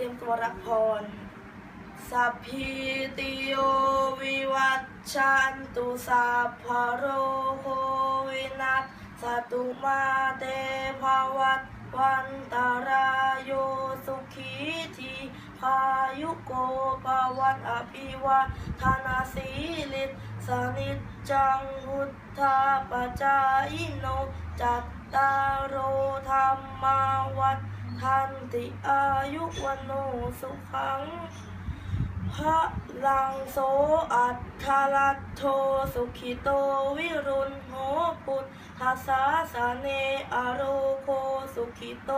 รียมตัวรับพร สัพพิติโยวิวัชชันตุสัพพะโรโควินัสสตุมาเตภวัตวันตารายโยสุขีทีพายุโกภวันอภิวาทนาสีลิสสนิจจังพุทธาปจายโนจัตตารโอธรรมา ทันติอายุวันโนสุขังพระลังโสอัตถลัตโทสุขิโตวิรุณโหปุตทาสาสาเนอโรโคสุขิโต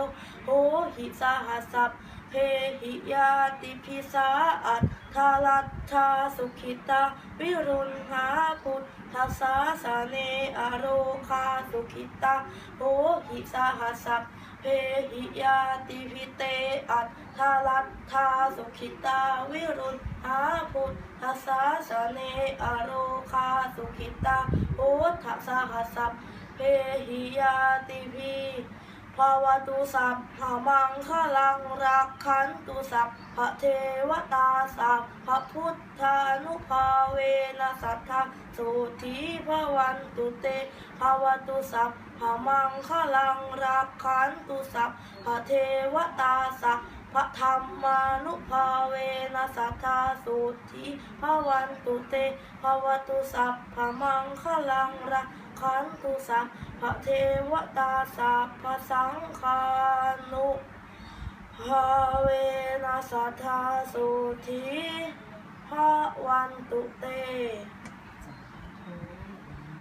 โหหิสาหัสัพเพหิยาติพิสาอัตถลัตถาสุขิตาวิรุณหาปุต ทัสาสาเนอโรคาสุขิตาโหหิสหัสสัพเพหิยาติพิเตอัตทาลัตทาสุขิตาวิรุณหาพุทธสาสเนอโรคาสุขิตาโหทัสหัสสัพเพหิยาติพี ภาวตุสัพพมังคลังรักขันตุสัพพะเทวตาสัพพะพุทธานุภาเวนัสสัทธาสุธีพวันตุเตภาวตุสัพพมังคลังรักขันตุสัพพะเทวตาสัพพะธรรมานุภาเวนัสสัทธาสุธีพวันตุเตภาวตุสัพพมังคลังรัก ขันตุสัพพะเทวตาสัพพะสังฆานุภาเวนัสสัทธาสุธีพวันตุเต